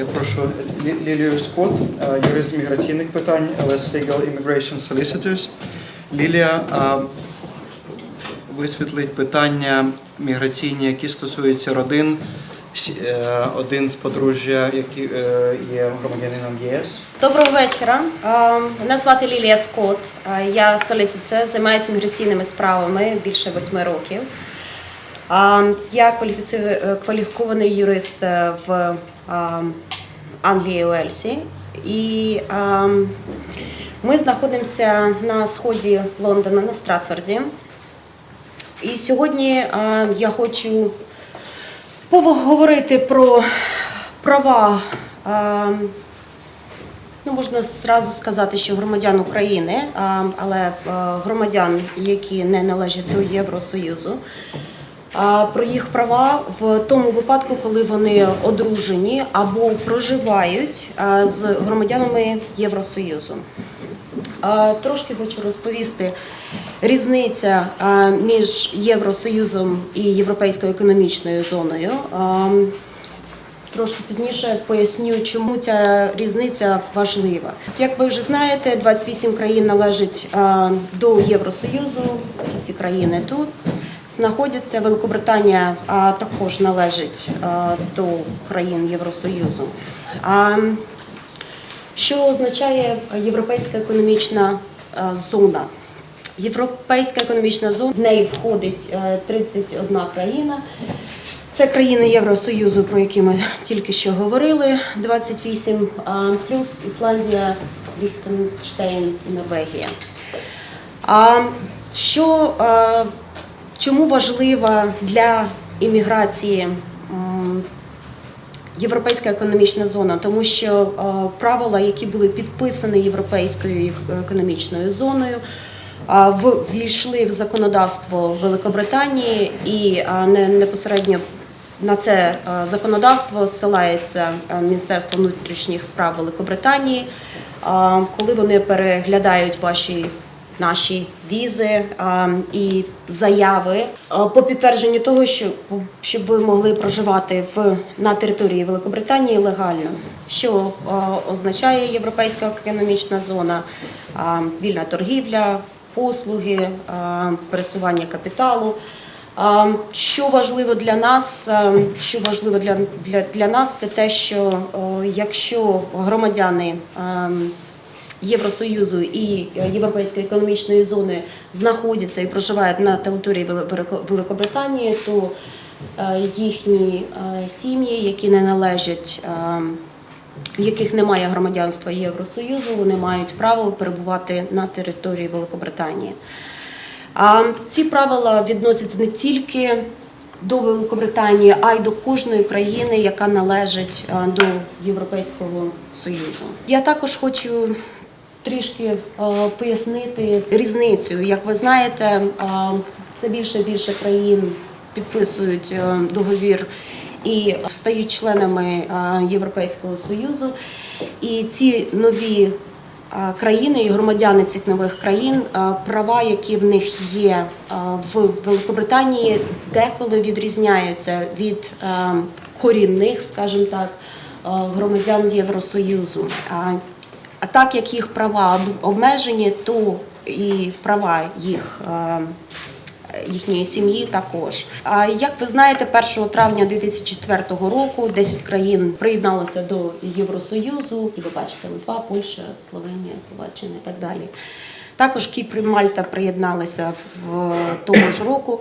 Я прошу Лілію Скотт, е, юрист з міграційних питань, LS Legal Immigration Solicitors. Лілія е, висвітлить питання міграційні, які стосуються родин. Е, Один з подружжя, е, є громадянином ЄС. Доброго вечора. Мене звати Лілія Скотт. Я солісицер, займаюся міграційними справами більше восьми років. Я кваліфікований юрист в Англії Уельсі. І е, ми знаходимося на сході Лондона, на Стратфорді. І сьогодні е, я хочу поговорити про права. е, Ну, можна зразу сказати, що громадян України, а, але е, громадян, які не належать до Євросоюзу, а, про їх права в тому випадку, коли вони одружені або проживають з громадянами Євросоюзу. Трошки хочу розповісти різниця між Євросоюзом і Європейською економічною зоною. Трошки пізніше поясню, чому ця різниця важлива. Як ви вже знаєте, 28 країн належать до Євросоюзу. Всі країни тут знаходяться. Великобританія також належить до країн Євросоюзу. Що означає Європейська економічна зона? Європейська економічна зона в неї входить е, 31 країна. Це країни Євросоюзу, про які ми тільки що говорили, 28, плюс Ісландія, Ліхтенштейн і Норвегія. А що, чому важлива для імміграції Європейська економічна зона, тому що е, правила, які були підписані Європейською економічною зоною, ввійшли в законодавство Великобританії і непосередньо на це е, законодавство зсилається е, Міністерство внутрішніх справ Великобританії, коли вони переглядають ваші наші візи і заяви по підтвердженню того, що щоб ви могли проживати в на території Великобританії легально, що означає європейська економічна зона, вільна торгівля, послуги, пересування капіталу. Що важливо для нас, що важливо для, для, для нас, це те, що якщо громадяни а, Євросоюзу і Європейської економічної зони знаходяться і проживають на території Велико- Великобританії, то е, їхні е, сім'ї, які не належать, е, яких немає громадянства Євросоюзу, вони мають право перебувати на території Великобританії. А ці правила відносяться не тільки до Великобританії, а й до кожної країни, яка належить е, до Європейського Союзу. Я також хочу трішки е, пояснити різницю. Як ви знаєте, е, все більше і більше країн підписують е, договір і стають членами Європейського Союзу. І ці нові країни і громадяни цих нових країн, права, які в них є в Великобританії, деколи відрізняються від корінних, скажімо так, громадян Євросоюзу. А так як їх права обмежені, то і права їх. Їхньої сім'ї також. А як ви знаєте, 1 травня 2004 року 10 країн приєдналося до Євросоюзу. Ви бачите, Литва, Польща, Словенія, Словаччина і так далі. Також Кіпр і Мальта приєдналися в того ж року,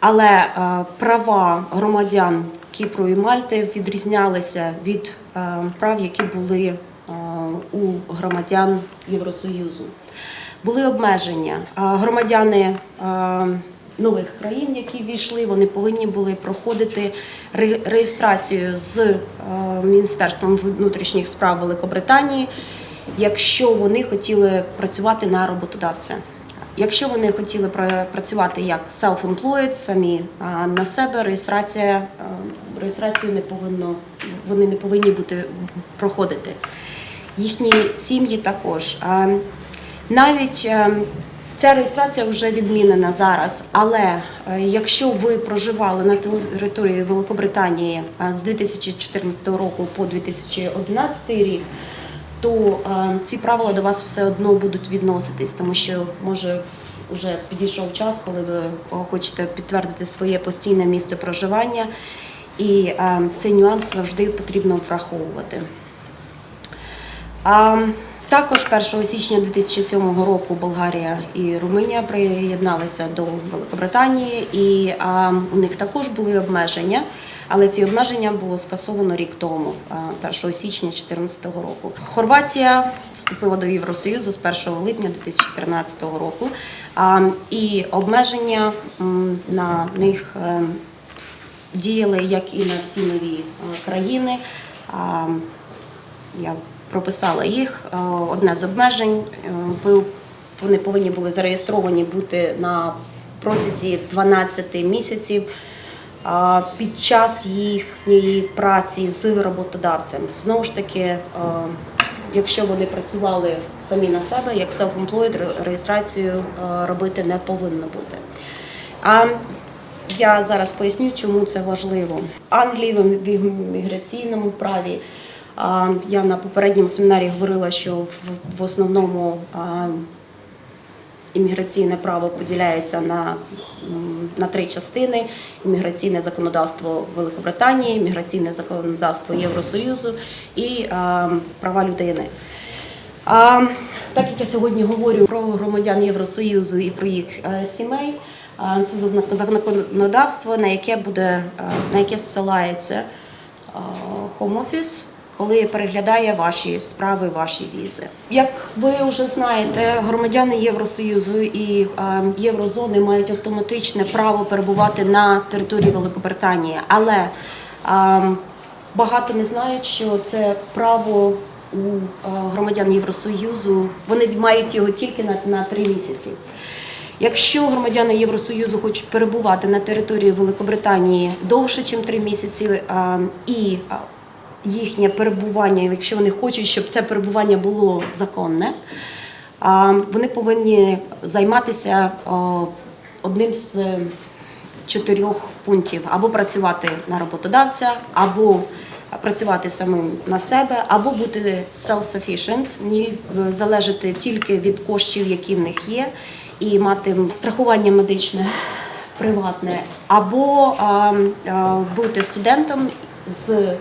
але е, права громадян Кіпру і Мальти відрізнялися від е, прав, які були е, у громадян Євросоюзу. Були обмеження. Громадяни нових країн, які війшли, вони повинні були проходити ре- реєстрацію з Міністерством внутрішніх справ Великобританії, якщо вони хотіли працювати на роботодавця. Якщо вони хотіли працювати як self-employed, самі на себе, реєстрація реєстрацію не повинно, вони не повинні бути проходити. Їхні сім'ї також. Навіть е, Ця реєстрація вже відмінена зараз, але е, якщо ви проживали на території Великобританії е, з 2014 року по 2011 рік, то е, ці правила до вас все одно будуть відноситись, тому що може вже підійшов час, коли ви е, хочете підтвердити своє постійне місце проживання, і е, цей нюанс завжди потрібно враховувати. Також 1 січня 2007 року Болгарія і Румунія приєдналися до Великобританії, і а, у них також були обмеження, але ці обмеження було скасовано рік тому, 1 січня 2014 року. Хорватія вступила до Євросоюзу з 1 липня 2014 року, і обмеження на них. е, діяли як і на всі нові е, країни. Я прописала їх. Е, Одне з обмежень е, вони повинні були зареєстровані бути на протязі 12 місяців під час їхньої праці з роботодавцем. Знову ж таки, е, якщо вони працювали самі на себе, як self-employed, реєстрацію робити не повинно бути. А я зараз поясню, чому це важливо. Англії в міграційному праві. Я на попередньому семінарі говорила, що в, основному імміграційне право поділяється на, на три частини: імміграційне законодавство Великобританії, імміграційне законодавство Євросоюзу і права людини. А, так як я сьогодні говорю про громадян Євросоюзу і про їх е, сімей, це законодавство, на яке буде е, на яке зсилається е, Home Office, коли переглядає ваші справи, ваші візи. Як ви вже знаєте, громадяни Євросоюзу і е, Єврозони мають автоматичне право перебувати на території Великобританії, але е, Багато не знають, що це право у е, громадян Євросоюзу. Вони мають його тільки на, на три місяці. Якщо громадяни Євросоюзу хочуть перебувати на території Великобританії довше, ніж три місяці, і їхнє перебування, якщо вони хочуть, щоб це перебування було законне, е, вони повинні займатися е, одним з е, чотирьох пунктів: або працювати на роботодавця, або працювати самим на себе, або бути self-sufficient, е, залежати тільки від коштів, які в них є, і мати страхування медичне приватне, або а, а, бути студентом з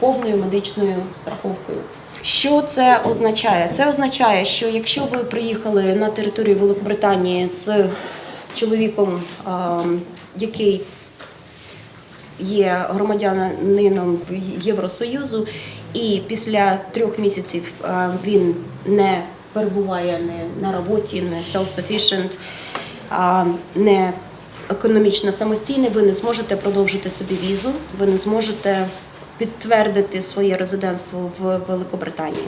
повною медичною страховкою. Що це означає? Це означає, що якщо ви приїхали на територію Великобританії з чоловіком, який є громадянином Євросоюзу, і після трьох місяців він не перебуває не на роботі, не self-sufficient, не економічно самостійний, ви не зможете продовжити собі візу, ви не зможете підтвердити своє резидентство в Великобританії.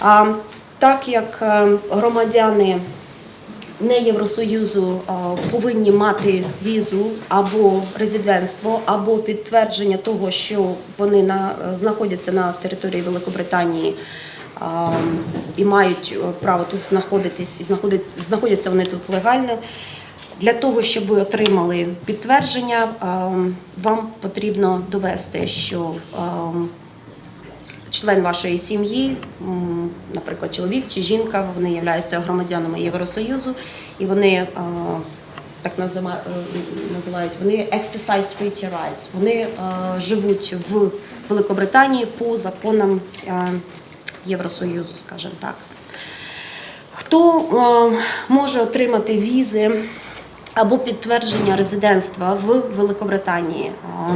А так як е, громадяни не Євросоюзу повинні мати візу або резидентство, або підтвердження того, що вони на, знаходяться на території Великобританії і мають е, право тут знаходитись, і знаходять- знаходяться вони тут легально. Для того, щоб ви отримали підтвердження, вам потрібно довести, що член вашої сім'ї, наприклад, чоловік чи жінка, вони являються громадянами Євросоюзу, і вони е, так е, називають вони exercise treaty rights. Вони е, живуть в Великобританії по законам е, Євросоюзу, скажімо так. Хто е, може отримати візи або підтвердження резидентства в Великобританії? Е,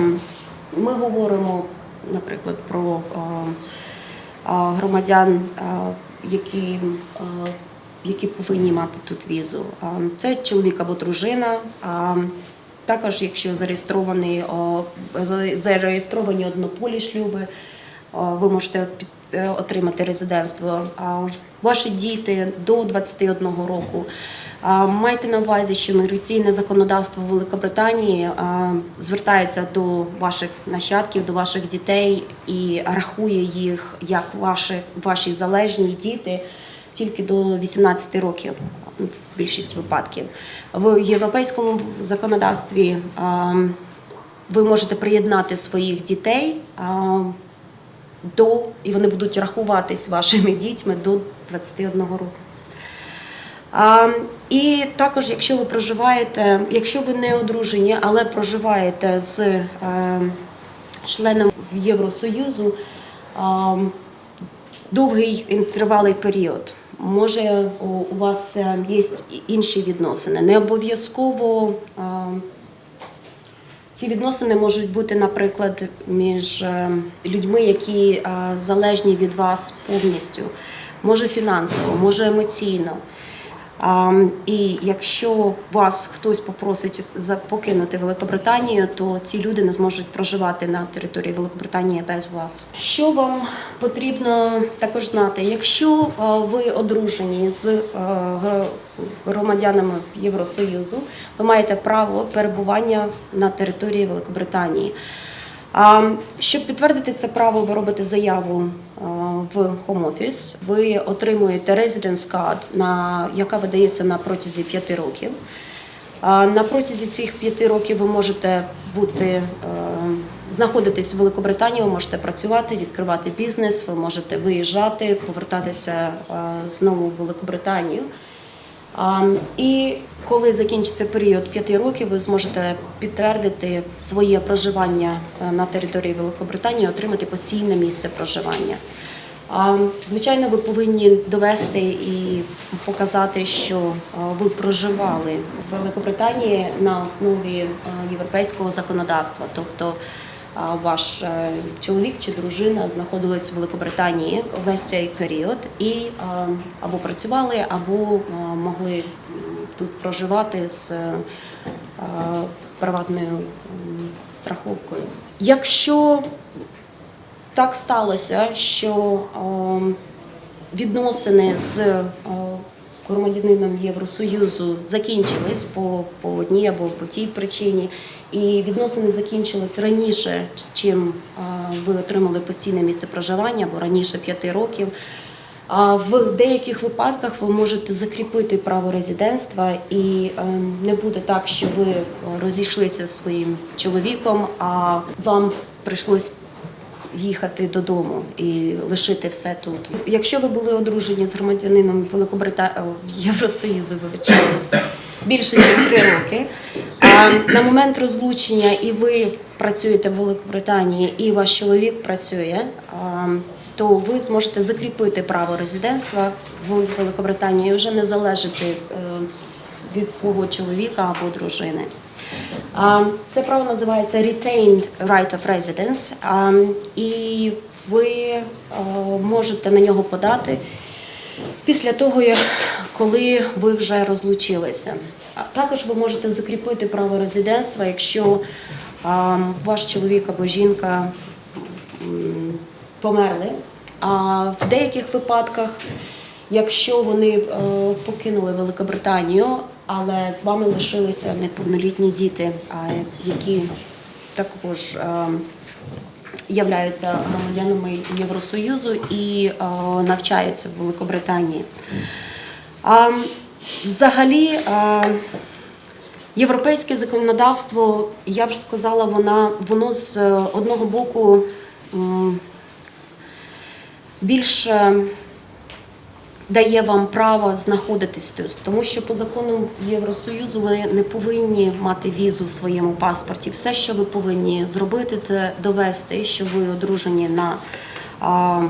Ми говоримо, наприклад, про е, е, громадян, е, які, е, які повинні мати тут візу. Е, Це чоловік або дружина. Також, якщо зареєстровані, за- зареєстровані однополі шлюби, ви можете отримати резидентство. Ваші діти до 21 року. Майте на увазі, що міграційне законодавство Великобританії звертається до ваших нащадків, до ваших дітей і рахує їх як ваші, ваші залежні діти тільки до 18 років. більшість випадків. В європейському законодавстві ви можете приєднати своїх дітей до, і вони будуть рахуватись вашими дітьми до 21 року. І також, якщо ви проживаєте, якщо ви не одружені, але проживаєте з е, членом Євросоюзу а, довгий тривалий період. Може, у, вас е, є інші відносини. Не обов'язково ці відносини можуть бути, наприклад, між е, людьми, які е, залежні від вас повністю, може фінансово, може емоційно. І якщо вас хтось попросить покинути Великобританію, то ці люди не зможуть проживати на території Великобританії без вас. Що вам потрібно також знати? Якщо ви одружені з гра- громадянами Євросоюзу, ви маєте право перебування на території Великобританії. Щоб підтвердити це право, ви робите заяву в Home Office. Ви отримуєте Residence Card, на, яка видається на протязі 5 років. На протязі цих 5 років ви можете бути, знаходитись в Великобританії, ви можете працювати, відкривати бізнес, ви можете виїжджати, повертатися знову в Великобританію. І коли закінчиться період п'яти років, ви зможете підтвердити своє проживання е, на території Великобританії, отримати постійне місце проживання. Звичайно, ви повинні довести і показати, що е, ви проживали в Великобританії на основі е, європейського законодавства, тобто ваш е, чоловік чи дружина знаходились в Великобританії весь цей період і або працювали, або могли тут проживати з е, приватною страховкою. Якщо так сталося, що е, відносини з е, громадянином Євросоюзу закінчились по, по одній або по тій причині, і відносини закінчились раніше, чим ви отримали постійне місце проживання, або раніше п'яти років. А в деяких випадках ви можете закріпити право резидентства, і е, не буде так, що ви е, розійшлися зі своїм чоловіком, а вам прийшлось їхати додому і лишити все тут. Якщо ви були одружені з громадянином Великобританії Євросоюзу, вибачаюсь, більше ніж три роки. А на момент розлучення і ви працюєте в Великобританії, і ваш чоловік працює. То ви зможете закріпити право резидентства в Великобританії і вже не залежати е, від свого чоловіка або дружини. Це право називається Retained Right of Residence, і ви е, можете на нього подати після того, коли ви вже розлучилися. Також ви можете закріпити право резидентства, якщо ваш чоловік або жінка померли. А в деяких випадках, якщо вони е, покинули Великобританію, але з вами лишилися неповнолітні діти, які також е, являються громадянами Євросоюзу і е, навчаються в Великобританії. Взагалі, е, європейське законодавство, я б сказала, вона, воно з одного боку м, більше дає вам право знаходитись тут, тому що по закону Євросоюзу ви не повинні мати візу в своєму паспорті. Все, що ви повинні зробити, це довести, що ви одружені на а,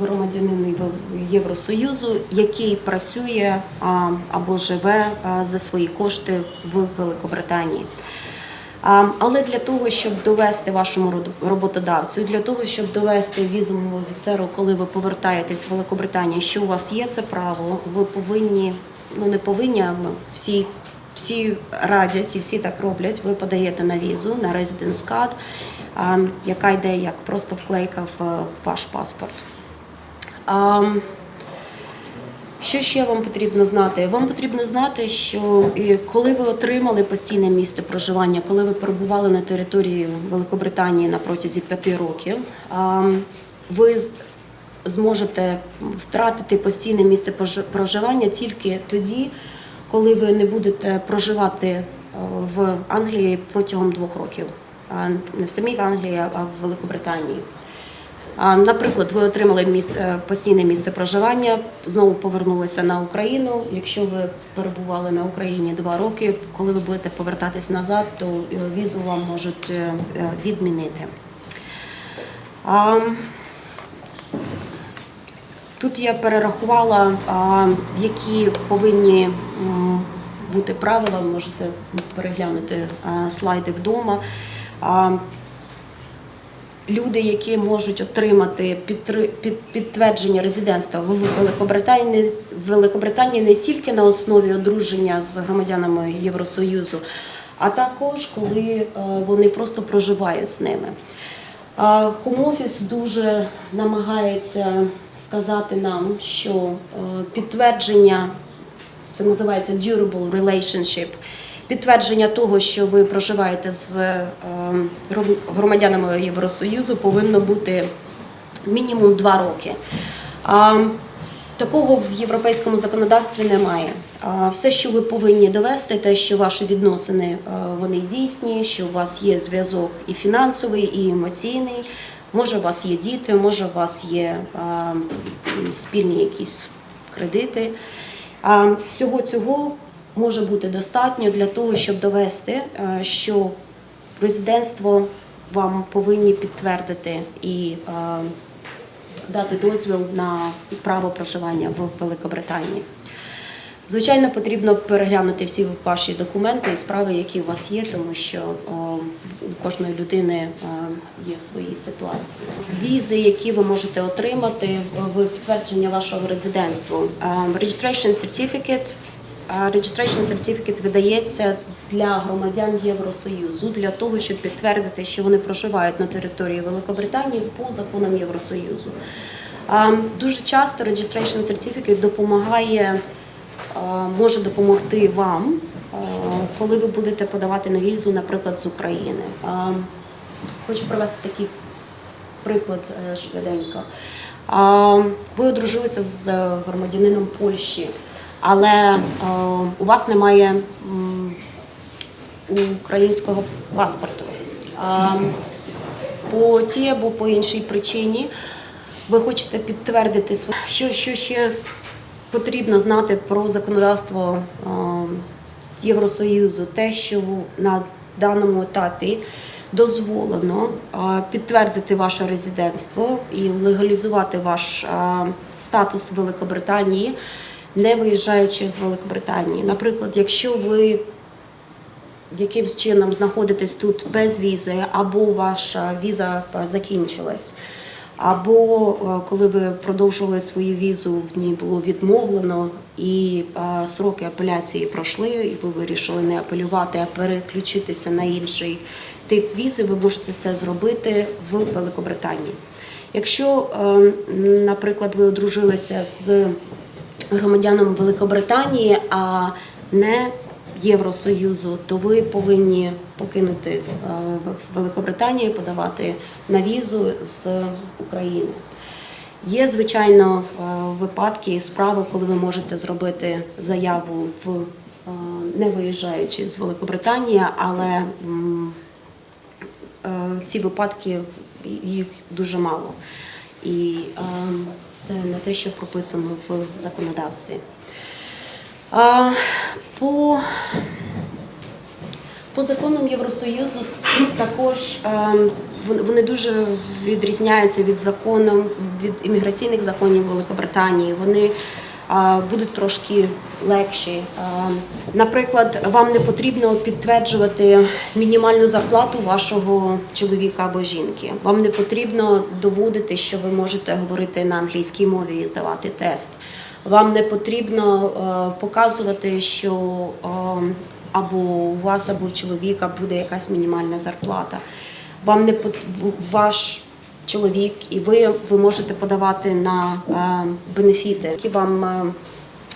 громадянину Євросоюзу, який працює а, або живе а, за свої кошти в Великобританії. А, Але для того, щоб довести вашому роботодавцю, для того, щоб довести візовому офіцеру, коли ви повертаєтесь в Великобританію, що у вас є це право, ви повинні, ну не повинні, а ну, всі, всі радять і всі так роблять. Ви подаєте на візу, на residence card, яка йде як просто вклейка в ваш паспорт. Що ще вам потрібно знати? Вам потрібно знати, що е, коли ви отримали постійне місце проживання, коли ви перебували на території Великобританії на протязі п'яти років, ви зможете втратити постійне місце проживання тільки тоді, коли ви не будете проживати е, в Англії протягом двох років. Не в самій Англії, а в Великобританії. Наприклад, ви отримали місце, постійне місце проживання, знову повернулися на Україну. Якщо ви перебували на Україні два роки, коли ви будете повертатись назад, то е, візу вам можуть е, е, відмінити. Тут я перерахувала, які повинні бути правила. Можете переглянути слайди вдома. Люди, які можуть отримати під- підтвердження резидентства в Великобританії, Великобританії не тільки на основі одруження з громадянами Євросоюзу, а також коли е, вони просто проживають з ними. Хом-офіс дуже намагається сказати нам, що е, підтвердження це називається durable relationship. Підтвердження того, що ви проживаєте з е, громадянами Євросоюзу, повинно бути мінімум два роки. Такого в європейському законодавстві немає. Все, що ви повинні довести, те, що ваші відносини е, вони дійсні, що у вас є зв'язок і фінансовий, і емоційний. Може, у вас є діти, може, у вас є спільні якісь кредити. А всього цього може бути достатньо для того, щоб довести, е, що резидентство вам повинні підтвердити і е, дати дозвіл на право проживання в Великобританії. Звичайно, потрібно переглянути всі ваші документи і справи, які у вас є, тому що о, у кожної людини е, є свої ситуації. Візи, які ви можете отримати в підтвердження вашого резидентства. Е, Registration certificate. Registration certificate видається для громадян Євросоюзу для того, щоб підтвердити, що вони проживають на території Великобританії по законам Євросоюзу. Дуже часто registration certificate допомагає, може допомогти вам, коли ви будете подавати на візу, наприклад, з України. Хочу привести такий приклад е, швиденько. Ви одружилися з громадянином Польщі, але е, у вас немає українського паспорту. По тій або по іншій причині ви хочете підтвердити св- що, що ще потрібно знати про законодавство е, Євросоюзу, те, що на даному етапі дозволено е, підтвердити ваше резидентство і легалізувати ваш статус Великобританії, не виїжджаючи з Великобританії. Наприклад, якщо ви якимсь чином знаходитесь тут без візи, або ваша віза е, закінчилась, або е, коли ви продовжували свою візу, в ній було відмовлено, і е, сроки апеляції пройшли, і ви вирішили не апелювати, а переключитися на інший тип візи, ви можете це зробити в Великобританії. Якщо, наприклад, ви одружилися з громадянам Великобританії, а не Євросоюзу, то ви повинні покинути е, Великобританію, і подавати на візу з України. Є, звичайно, е, випадки і справи, коли ви можете зробити заяву в е, не виїжджаючи з Великобританії, але ці випадки їх дуже мало. І е, це не те, що прописано в законодавстві. По, по законам Євросоюзу також е, вони дуже відрізняються від законом від імміграційних законів Великобританії. Вони будуть трошки легші. Наприклад, вам не потрібно підтверджувати мінімальну зарплату вашого чоловіка або жінки. Вам не потрібно доводити, що ви можете говорити на англійській мові і здавати тест. Вам не потрібно е, показувати, що е, або у вас, або у чоловіка буде якась мінімальна зарплата. Вам не ваш чоловік і ви, ви можете подавати на е, бенефіти, які вам е,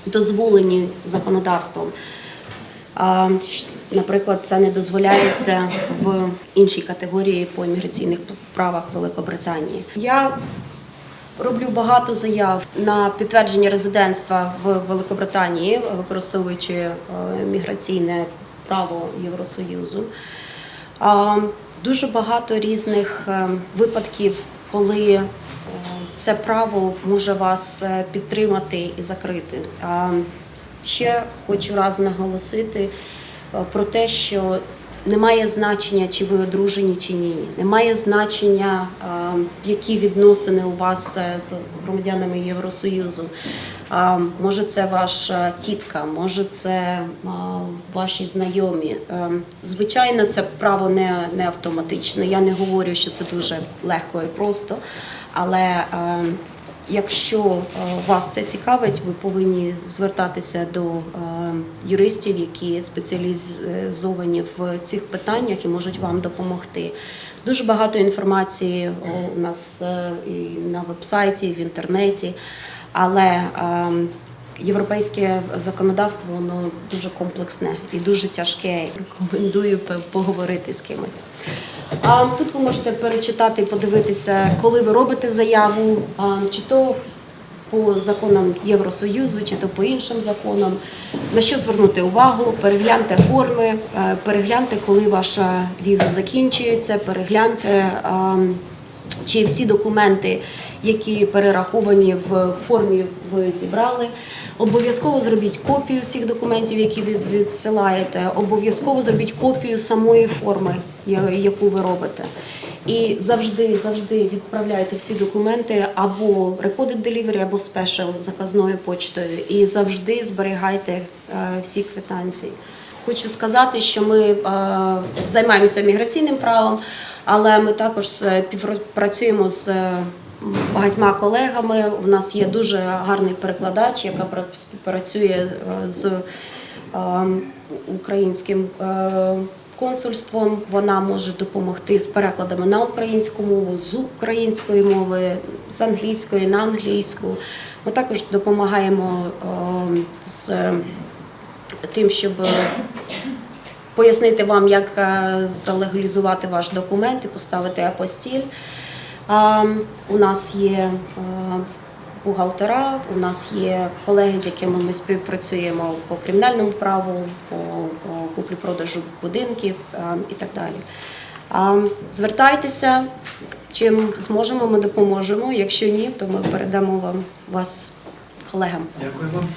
дозволені законодавством. Наприклад, це не дозволяється в іншій категорії по імміграційних правах Великобританії. Я роблю багато заяв на підтвердження резидентства в Великобританії, використовуючи е, міграційне право Євросоюзу. Дуже багато різних е, випадків, коли е, це право може вас е, підтримати і закрити. Ще хочу раз наголосити про те, що немає значення, чи ви одружені, чи ні. Немає значення, які відносини у вас е, з громадянами Євросоюзу. Може, це ваша тітка, може, це ваші знайомі. Е, Звичайно, це право не, не автоматичне. Я не говорю, що це дуже легко і просто, але е, Якщо е, вас це цікавить, ви повинні звертатися до е, юристів, які спеціалізовані в цих питаннях і можуть вам допомогти. Дуже багато інформації у нас е, і на вебсайті, і в інтернеті, але е, європейське законодавство воно дуже комплексне і дуже тяжке. Рекомендую поговорити з кимось. А тут ви можете перечитати, подивитися, коли ви робите заяву, а, чи то по законам Євросоюзу, чи то по іншим законам. На що звернути увагу? Перегляньте форми, е, перегляньте, коли ваша віза закінчується, перегляньте. Чи всі документи, які перераховані в формі, ви зібрали. Обов'язково зробіть копію всіх документів, які ви відсилаєте. Обов'язково зробіть копію самої форми, яку ви робите. І завжди, завжди відправляйте всі документи або Recorded Delivery, або Special заказною почтою. І завжди зберігайте е, всі квитанції. Хочу сказати, що ми е, займаємося міграційним правом, але ми також співпрацюємо з е, багатьма колегами. У нас є дуже гарний перекладач, яка пра- співпрацює е, з е, українським е, консульством. Вона може допомогти з перекладами на українську мову, з української мови, з англійської на англійську. Ми також допомагаємо е, з тим, щоб е, пояснити вам, як е, залегалізувати ваш документ і поставити апостіль. У нас є е, бухгалтера, у нас є колеги, з якими ми співпрацюємо по кримінальному праву, по, по куплі-продажу будинків е, і так далі. Звертайтеся, чим зможемо, ми допоможемо. Якщо ні, то ми передамо вам вас колегам. Дякую вам.